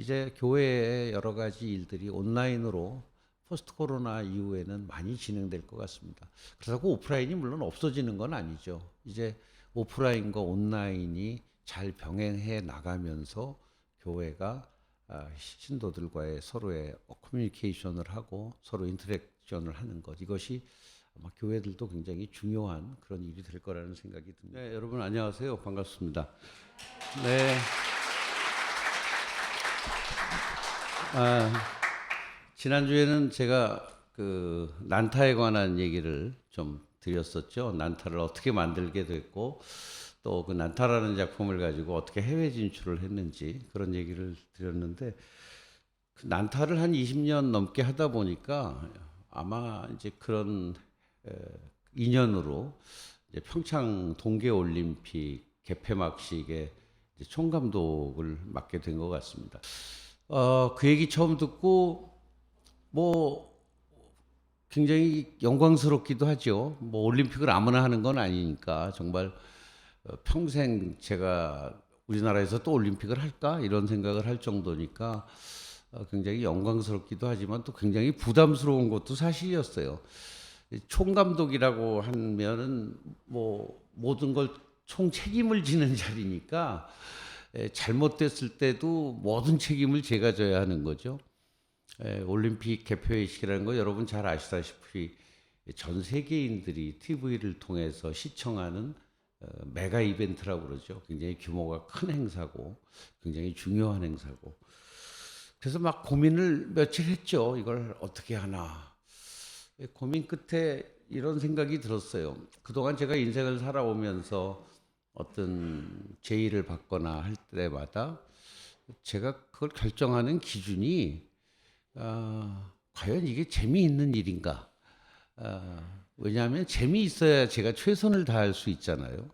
이제 교회의 여러 가지 일들이 온라인으로 포스트 코로나 이후에는 많이 진행될 것 같습니다. 그렇다고 오프라인이 물론 없어지는 건 아니죠. 이제 오프라인과 온라인이 잘 병행해 나가면서 교회가 아, 신도들과의 서로의 커뮤니케이션을 하고 서로 인터랙션을 하는 것 이것이 아마 교회들도 굉장히 중요한 그런 일이 될 거라는 생각이 듭니다. 네, 여러분 안녕하세요. 반갑습니다. 네. 아, 지난주에는 제가 그 난타에 관한 얘기를 좀 드렸었죠. 난타를 어떻게 만들게 됐고 또 그 난타라는 작품을 가지고 어떻게 해외 진출을 했는지 그런 얘기를 드렸는데 그 난타를 한 20년 넘게 하다 보니까 아마 이제 그런 에, 인연으로 이제 평창 동계 올림픽 개폐막식의 이제 총감독을 맡게 된 것 같습니다. 어, 그 얘기 처음 듣고 뭐 굉장히 영광스럽기도 하죠. 뭐 올림픽을 아무나 하는 건 아니니까 정말 어, 평생 제가 우리나라에서 또 올림픽을 할까 이런 생각을 할 정도니까 어, 굉장히 영광스럽기도 하지만 또 굉장히 부담스러운 것도 사실이었어요. 이 총감독이라고 하면은 뭐 모든 걸 총 책임을 지는 자리니까 에, 잘못됐을 때도 모든 책임을 제가 져야 하는 거죠. 에, 올림픽 개표회식이라는 거 여러분 잘 아시다시피 전 세계인들이 TV를 통해서 시청하는 어, 메가 이벤트라고 그러죠. 굉장히 규모가 큰 행사고 굉장히 중요한 행사고 그래서 막 고민을 며칠 했죠. 이걸 어떻게 하나. 에, 고민 끝에 이런 생각이 들었어요. 그동안 제가 인생을 살아오면서 어떤 제의를 받거나 할 때마다 제가 그걸 결정하는 기준이 아, 과연 이게 재미있는 일인가? 아, 왜냐하면 재미있어야 제가 최선을 다할 수 있잖아요.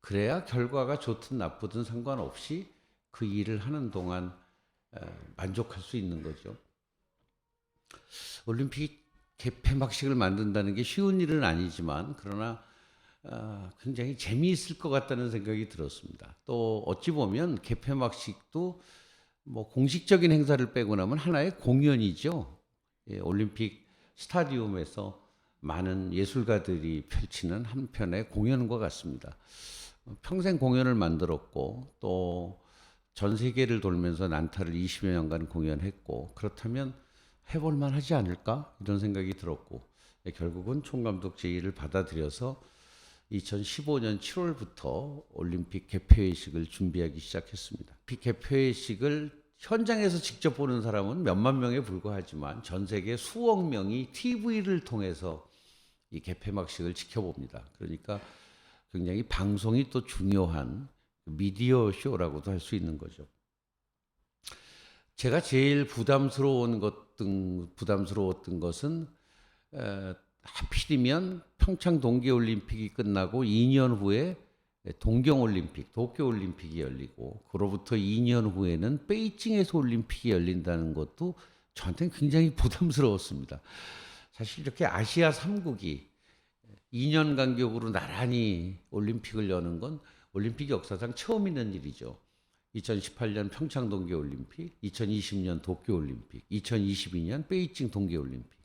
그래야 결과가 좋든 나쁘든 상관없이 그 일을 하는 동안 아, 만족할 수 있는 거죠. 올림픽 개폐막식을 만든다는 게 쉬운 일은 아니지만 그러나 아, 굉장히 재미있을 것 같다는 생각이 들었습니다. 또 어찌 보면 개폐막식도 뭐 공식적인 행사를 빼고 나면 하나의 공연이죠. 예, 올림픽 스타디움에서 많은 예술가들이 펼치는 한편의 공연과 같습니다. 어, 평생 공연을 만들었고 또 전 세계를 돌면서 난타를 20여 년간 공연했고 그렇다면 해볼 만 하지 않을까 이런 생각이 들었고 예, 결국은 총감독 제의를 받아들여서 2015년 7월부터 올림픽 개폐회식을 준비하기 시작했습니다. 비 개폐회식을 현장에서 직접 보는 사람은 몇만 명에 불과하지만 전 세계 수억 명이 TV를 통해서 이 개폐막식을 지켜봅니다. 그러니까 굉장히 방송이 또 중요한 미디어 쇼라고도 할 수 있는 거죠. 제가 제일 부담스러운 것 등 부담스러웠던 것은 에, 하필이면 평창 동계올림픽이 끝나고 2년 후에 동경올림픽, 도쿄올림픽이 열리고 그로부터 2년 후에는 베이징에서 올림픽이 열린다는 것도 저한테는 굉장히 부담스러웠습니다. 사실 이렇게 아시아 3국이 2년 간격으로 나란히 올림픽을 여는 건 올림픽 역사상 처음 있는 일이죠. 2018년 평창 동계올림픽, 2020년 도쿄올림픽, 2022년 베이징 동계올림픽.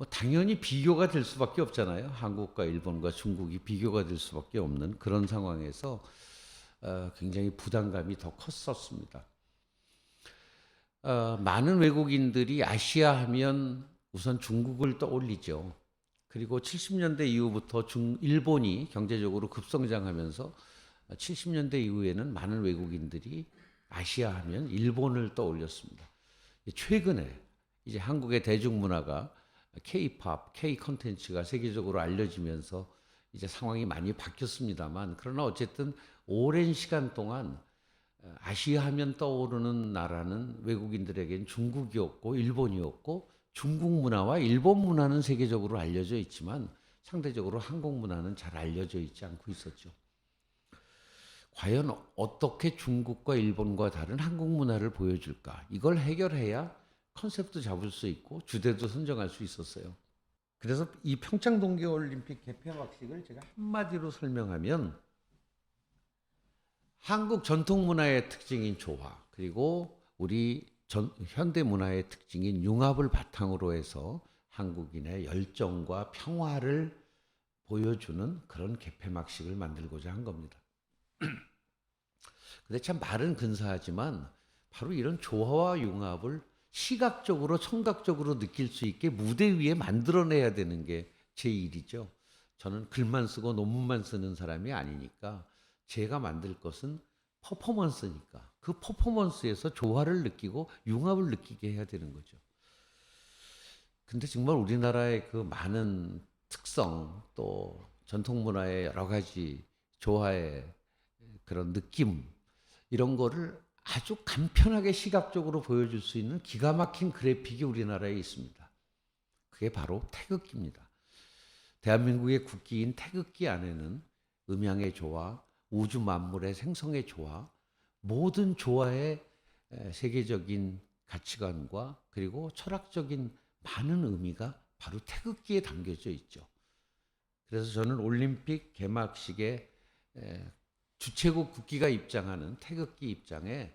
뭐 당연히 비교가 될 수밖에 없잖아요. 한국과 일본과 중국이 비교가 될 수밖에 없는 그런 상황에서 어, 굉장히 부담감이 더 컸었습니다. 어, 많은 외국인들이 아시아 하면 우선 중국을 떠올리죠. 그리고 70년대 이후부터 중 일본이 경제적으로 급성장하면서 70년대 이후에는 많은 외국인들이 아시아 하면 일본을 떠올렸습니다. 최근에 이제 한국의 대중문화가 K-팝, K 컨텐츠가 세계적으로 알려지면서 이제 상황이 많이 바뀌었습니다만 그러나 어쨌든 오랜 시간 동안 어, 아시아 하면 떠오르는 나라는 외국인들에겐 중국이었고 일본이었고 중국 문화와 일본 문화는 세계적으로 알려져 있지만 상대적으로 한국 문화는 잘 알려져 있지 않고 있었죠. 과연 어떻게 중국과 일본과 다른 한국 문화를 보여줄까? 이걸 해결해야 컨셉도 잡을 수 있고 주제도 선정할 수 있었어요. 그래서 이 평창 동계올림픽 개폐막식을 제가 한마디로 설명하면 한국 전통 문화의 특징인 조화 그리고 우리 전, 현대 문화의 특징인 융합을 바탕으로 해서 한국인의 열정과 평화를 보여주는 그런 개폐막식을 만들고자 한 겁니다. 근데 참 말은 근사하지만 바로 이런 조화와 융합을 시각적으로 청각적으로 느낄 수 있게 무대 위에 만들어내야 되는 게 제 일이죠. 저는 글만 쓰고 논문만 쓰는 사람이 아니니까 제가 만들 것은 퍼포먼스니까 그 퍼포먼스에서 조화를 느끼고 융합을 느끼게 해야 되는 거죠. 근데 정말 우리나라의 그 많은 특성 또 전통 문화의 여러 가지 조화의 그런 느낌 이런 거를 아주 간편하게 시각적으로 보여줄 수 있는 기가 막힌 그래픽이 우리나라에 있습니다. 그게 바로 태극기입니다. 대한민국의 국기인 태극기 안에는 음양의 조화, 우주 만물의 생성의 조화, 모든 조화의 에, 세계적인 가치관과 그리고 철학적인 많은 의미가 바로 태극기에 담겨져 있죠. 그래서 저는 올림픽 개막식에 에, 주최국 국기가 입장하는 태극기 입장에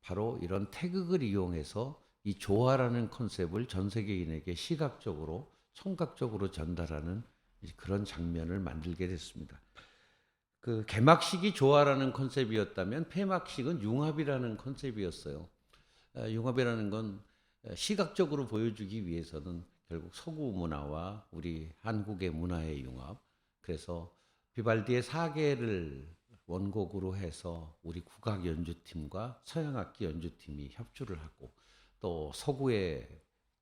바로 이런 태극을 이용해서 이 조화라는 컨셉을 전 세계인에게 시각적으로 청각적으로 전달하는 그런 장면을 만들게 됐습니다. 그 개막식이 조화라는 컨셉이었다면 폐막식은 융합이라는 컨셉이었어요. 아, 융합이라는 건 시각적으로 보여주기 위해서는 결국 서구 문화와 우리 한국의 문화의 융합. 그래서 비발디의 사계를 원곡으로 해서 우리 국악 연주팀과 서양 악기 연주팀이 협주를 하고 또 서구의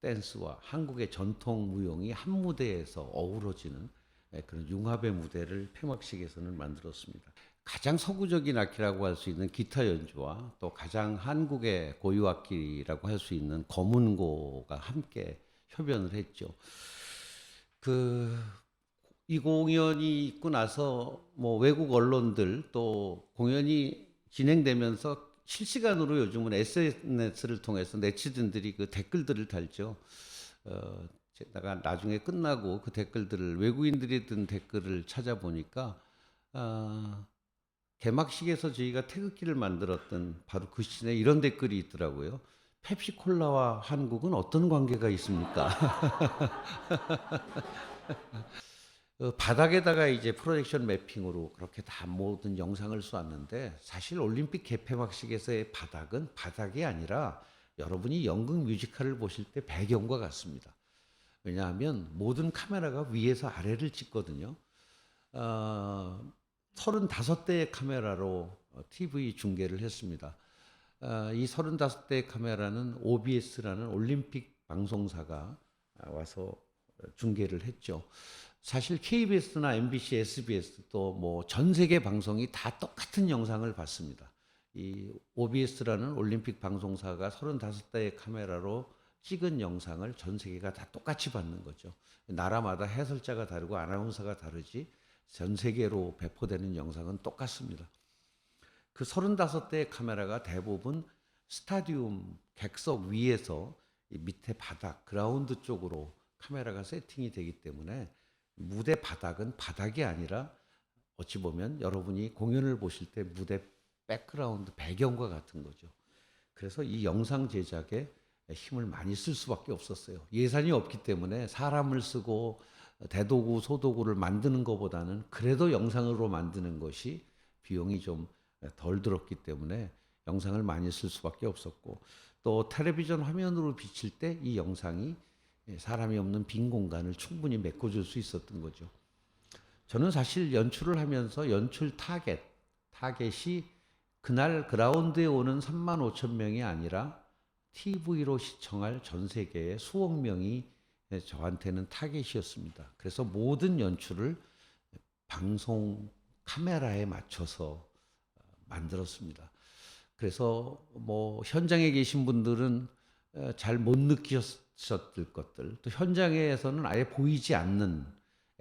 댄스와 한국의 전통 무용이 한 무대에서 어우러지는 예, 그런 융합의 무대를 폐막식에서는 만들었습니다. 가장 서구적인 악기라고 할 수 있는 기타 연주와 또 가장 한국의 고유 악기라고 할 수 있는 검은고가 함께 협연을 했죠. 그 이 공연이 있고 나서 뭐 외국 언론들 또 공연이 진행되면서 실시간으로 요즘은 SNS를 통해서 네티즌들이 그 댓글들을 달죠. 어, 제가 나중에 끝나고 그 댓글들을 외국인들이 든 댓글을 찾아보니까 아, 개막식에서 저희가 태극기를 만들었던 바로 그 시즌에 이런 댓글이 있더라고요. 펩시콜라와 한국은 어떤 관계가 있습니까? 어, 바닥에다가 이제 프로젝션 매핑으로 그렇게 다 모든 영상을 쏘았는데 사실 올림픽 개폐막식에서의 바닥은 바닥이 아니라 여러분이 연극 뮤지컬을 보실 때 배경과 같습니다. 왜냐하면 모든 카메라가 위에서 아래를 찍거든요. 어, 35대의 카메라로 TV 중계를 했습니다. 어, 이 35대의 카메라는 OBS라는 올림픽 방송사가 와서 중계를 했죠. 사실 KBS나 MBC, SBS 또 뭐 전 세계 방송이 다 똑같은 영상을 봤습니다. 이 OBS라는 올림픽 방송사가 35대의 카메라로 찍은 영상을 전 세계가 다 똑같이 받는 거죠. 나라마다 해설자가 다르고 아나운서가 다르지 전 세계로 배포되는 영상은 똑같습니다. 그 35대의 카메라가 대부분 스타디움 객석 위에서 이 밑에 바닥, 그라운드 쪽으로 카메라가 세팅이 되기 때문에 무대 바닥은 바닥이 아니라 어찌 보면 여러분이 공연을 보실 때 무대 백그라운드 배경과 같은 거죠. 그래서 이 영상 제작에 힘을 많이 쓸 수밖에 없었어요. 예산이 없기 때문에 사람을 쓰고 대도구, 소도구를 만드는 것보다는 그래도 영상으로 만드는 것이 비용이 좀 덜 들었기 때문에 영상을 많이 쓸 수밖에 없었고 또 텔레비전 화면으로 비칠 때 이 영상이 사람이 없는 빈 공간을 충분히 메꿔줄 수 있었던 거죠. 저는 사실 연출을 하면서 연출 타겟, 타겟이 그날 그라운드에 오는 3만 5천 명이 아니라 TV로 시청할 전 세계의 수억 명이 저한테는 타겟이었습니다. 그래서 모든 연출을 방송 카메라에 맞춰서 만들었습니다. 그래서 뭐 현장에 계신 분들은 잘 못 느끼셨 을 것들, 또 현장에서는 아예 보이지 않는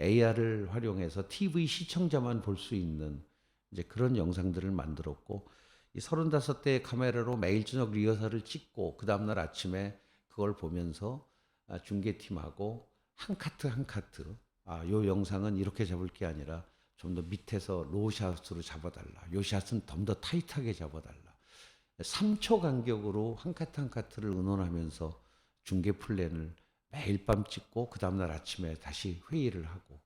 AR을 활용해서 TV 시청자만 볼 수 있는 이제 그런 영상들을 만들었고 이 35대의 카메라로 매일 저녁 리허설을 찍고 그 다음 날 아침에 그걸 보면서 아, 중계팀하고 한 카트 한 카트 아, 요 영상은 이렇게 잡을 게 아니라 좀 더 밑에서 로샷으로 잡아달라. 요 샷은 좀 더 타이트하게 잡아달라. 3초 간격으로 한 카트 한 카트를 의논하면서 중계 플랜을 매일 밤 찍고 그 다음날 아침에 다시 회의를 하고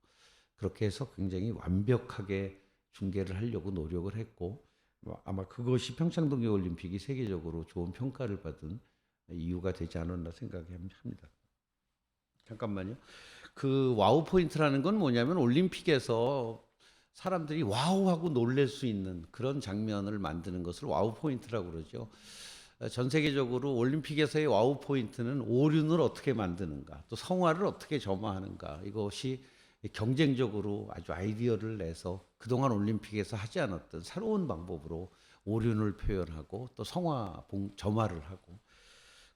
그렇게 해서 굉장히 완벽하게 중계를 하려고 노력을 했고 뭐 아마 그것이 평창 동계 올림픽이 세계적으로 좋은 평가를 받은 이유가 되지 않았나 생각합니다. 잠깐만요. 그 와우 포인트라는 건 뭐냐면 올림픽에서 사람들이 와우 하고 놀랄 수 있는 그런 장면을 만드는 것을 와우 포인트라고 그러죠. 어, 전 세계적으로 올림픽에서의 와우 포인트는 오륜을 어떻게 만드는가, 또 성화를 어떻게 점화하는가 이것이 경쟁적으로 아주 아이디어를 내서 그동안 올림픽에서 하지 않았던 새로운 방법으로 오륜을 표현하고 또 성화 봉- 점화를 하고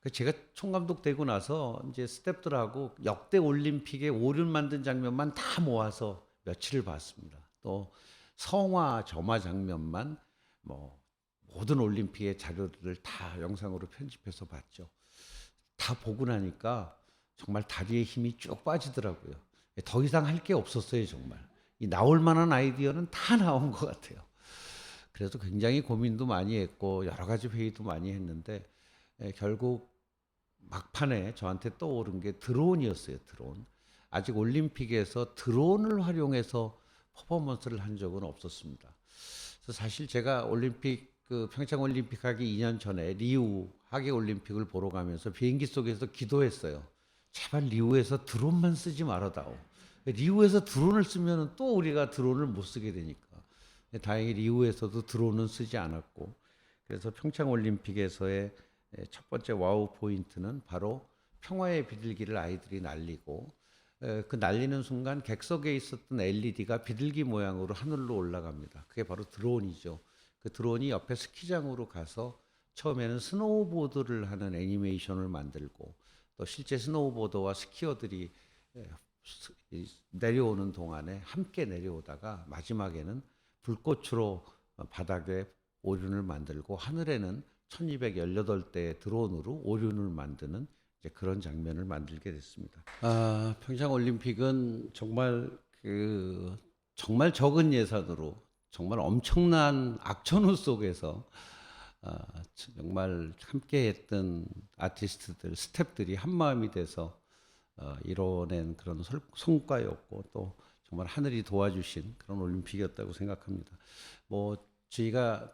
그 제가 총감독 되고 나서 이제 스탭들하고 역대 올림픽에 오륜 만든 장면만 다 모아서 며칠을 봤습니다. 또 성화 점화 장면만 뭐 모든 올림픽의 자료들을 다 영상으로 편집해서 봤죠. 다 보고 나니까 정말 다리에 힘이 쭉 빠지더라고요. 더 이상 할 게 없었어요, 정말. 이 나올 만한 아이디어는 다 나온 것 같아요. 그래서 굉장히 고민도 많이 했고 여러 가지 회의도 많이 했는데 에, 결국 막판에 저한테 떠오른 게 드론이었어요. 드론. 아직 올림픽에서 드론을 활용해서 퍼포먼스를 한 적은 없었습니다. 그래서 사실 제가 올림픽 그 평창 올림픽 하기 2년 전에 리우 하계 올림픽을 보러 가면서 비행기 속에서 기도했어요. 제발 리우에서 드론만 쓰지 말아다오. 리우에서 드론을 쓰면 또 우리가 드론을 못 쓰게 되니까. 다행히 리우에서도 드론은 쓰지 않았고 그래서 평창 올림픽에서의 첫 번째 와우 포인트는 바로 평화의 비둘기를 아이들이 날리고 에, 그 날리는 순간 객석에 있었던 LED가 비둘기 모양으로 하늘로 올라갑니다. 그게 바로 드론이죠. 그 드론이 옆에 스키장으로 가서 처음에는 스노우보드를 하는 애니메이션을 만들고 또 실제 스노우보드와 스키어들이 내려오는 동안에 함께 내려오다가 마지막에는 불꽃으로 어, 바닥에 오륜을 만들고 하늘에는 1218대의 드론으로 오륜을 만드는 이제 그런 장면을 만들게 됐습니다. 아, 평창 올림픽은 정말 그 정말 적은 예산으로 정말 엄청난 악천후 속에서 아, 정말 함께했던 아티스트들, 스탭들이 한 마음이 돼서 어, 이뤄낸 그런 설- 성과였고 또 정말 하늘이 도와주신 그런 올림픽이었다고 생각합니다. 뭐 저희가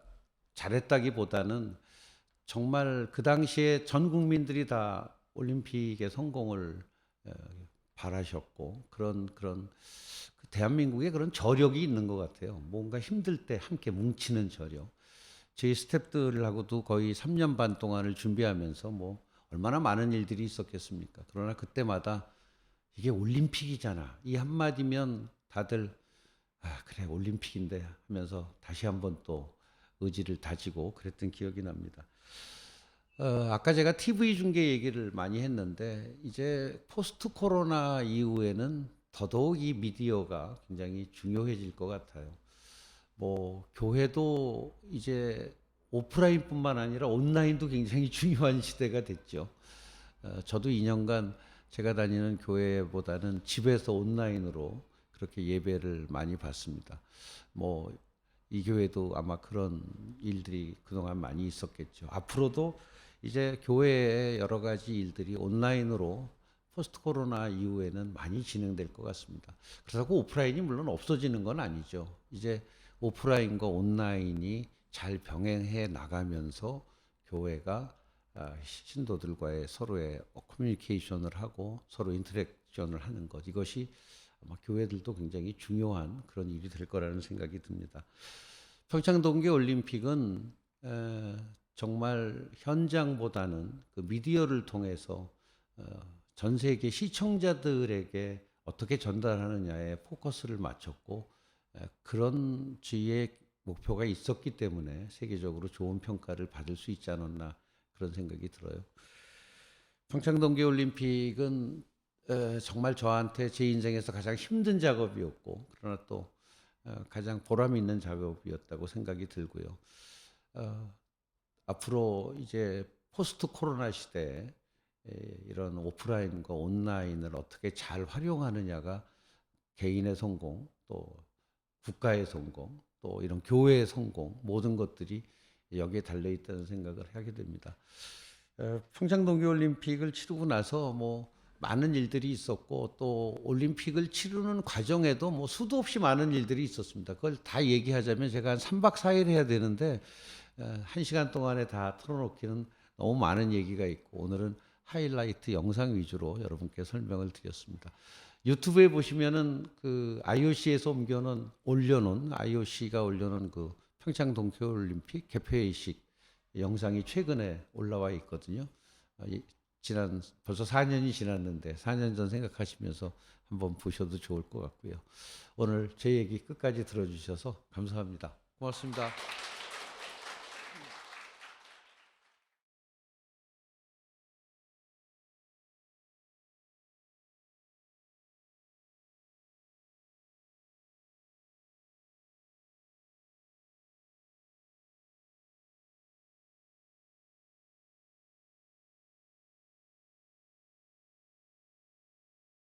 잘했다기보다는 정말 그 당시에 전 국민들이 다 올림픽의 성공을 어, 바라셨고 그런 그런 그 대한민국에 그런 저력이 있는 것 같아요. 뭔가 힘들 때 함께 뭉치는 저력. 저희 스탭들하고도 거의 3년 반 동안을 준비하면서 뭐 얼마나 많은 일들이 있었겠습니까? 그러나 그때마다 이게 올림픽이잖아. 이 한마디면 다들 아, 그래, 올림픽인데 하면서 다시 한번 또 의지를 다지고 그랬던 기억이 납니다. 어, 아까 제가 TV 중계 얘기를 많이 했는데 이제 포스트 코로나 이후에는 더더욱 이 미디어가 굉장히 중요해질 것 같아요. 뭐 교회도 이제 오프라인뿐만 아니라 온라인도 굉장히 중요한 시대가 됐죠. 어, 저도 2년간 제가 다니는 교회보다는 집에서 온라인으로 그렇게 예배를 많이 받습니다. 뭐 이 교회도 아마 그런 일들이 그동안 많이 있었겠죠. 앞으로도 이제 교회의 여러 가지 일들이 온라인으로 포스트 코로나 이후에는 많이 진행될 것 같습니다. 그렇다고 오프라인이 물론 없어지는 건 아니죠. 이제 오프라인과 온라인이 잘 병행해 나가면서 교회가 아, 신도들과의 서로의 커뮤니케이션을 하고 서로 인터랙션을 하는 것 이것이 아마 교회들도 굉장히 중요한 그런 일이 될 거라는 생각이 듭니다. 평창 동계 올림픽은 에, 정말 현장보다는 그 미디어를 통해서 어, 전 세계 시청자들에게 어떻게 전달하느냐에 포커스를 맞췄고 에, 그런 주의의 목표가 있었기 때문에 세계적으로 좋은 평가를 받을 수 있지 않았나 그런 생각이 들어요. 평창 동계 올림픽은 에, 정말 저한테 제 인생에서 가장 힘든 작업이었고 그러나 또 어, 가장 보람 있는 작업이었다고 생각이 들고요. 어, 앞으로 이제 포스트 코로나 시대에 에, 이런 오프라인과 온라인을 어떻게 잘 활용하느냐가 개인의 성공, 또 국가의 성공, 또 이런 교회의 성공 모든 것들이 여기에 달려 있다는 생각을 하게 됩니다. 어, 평창 동계올림픽을 치르고 나서 뭐 많은 일들이 있었고 또 올림픽을 치르는 과정에도 뭐 수도 없이 많은 일들이 있었습니다. 그걸 다 얘기하자면 제가 한 3박 4일 해야 되는데 어, 한 시간 동안에 다 털어놓기는 너무 많은 얘기가 있고 오늘은 하이라이트 영상 위주로 여러분께 설명을 드렸습니다. 유튜브에 보시면은 그 IOC에서 옮겨놓은 올려놓은 IOC가 올려놓은 그 평창 동계올림픽 개폐회식 영상이 최근에 올라와 있거든요. 어, 이- 지난 벌써 4년이 지났는데 4년 전 생각하시면서 한번 보셔도 좋을 것 같고요. 오늘 제 얘기 끝까지 들어주셔서 감사합니다. 고맙습니다.